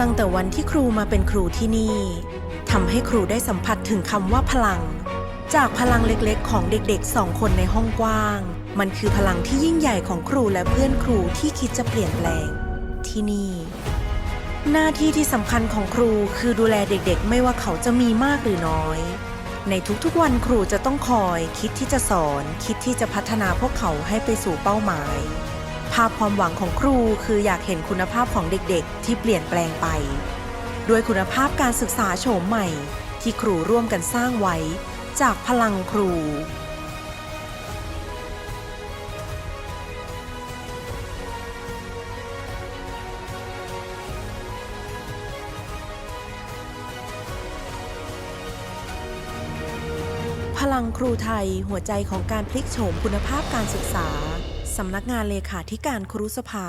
ตั้งแต่วันที่ครูมาเป็นครูที่นี่ทำให้ครูได้สัมผัสถึงคำว่าพลัง จากพลังเล็กๆ ของเด็กๆสองคนในห้องกว้าง มันคือพลังที่ยิ่งใหญ่ของครูและเพื่อนครูที่คิดจะเปลี่ยนแปลง ที่นี่ หน้าที่ที่สำคัญของครูคือดูแลเด็กๆ ไม่ว่าเขาจะมีมากหรือน้อย ในทุกๆวันครูจะต้องคอย คิดที่จะสอน คิดที่จะพัฒนาพวกเขาให้ไปสู่เป้าหมาย ภาพความหวังของครูคืออยากเห็นคุณภาพของเด็กๆ ที่เปลี่ยนแปลงไป ด้วยคุณภาพการศึกษาโฉมใหม่ ที่ครูร่วมกันสร้างไว้ จากพลังครูพลังครูไทยหัวใจของการพลิกโฉมคุณภาพการศึกษา สำนักงานเลขาธิการครุสภา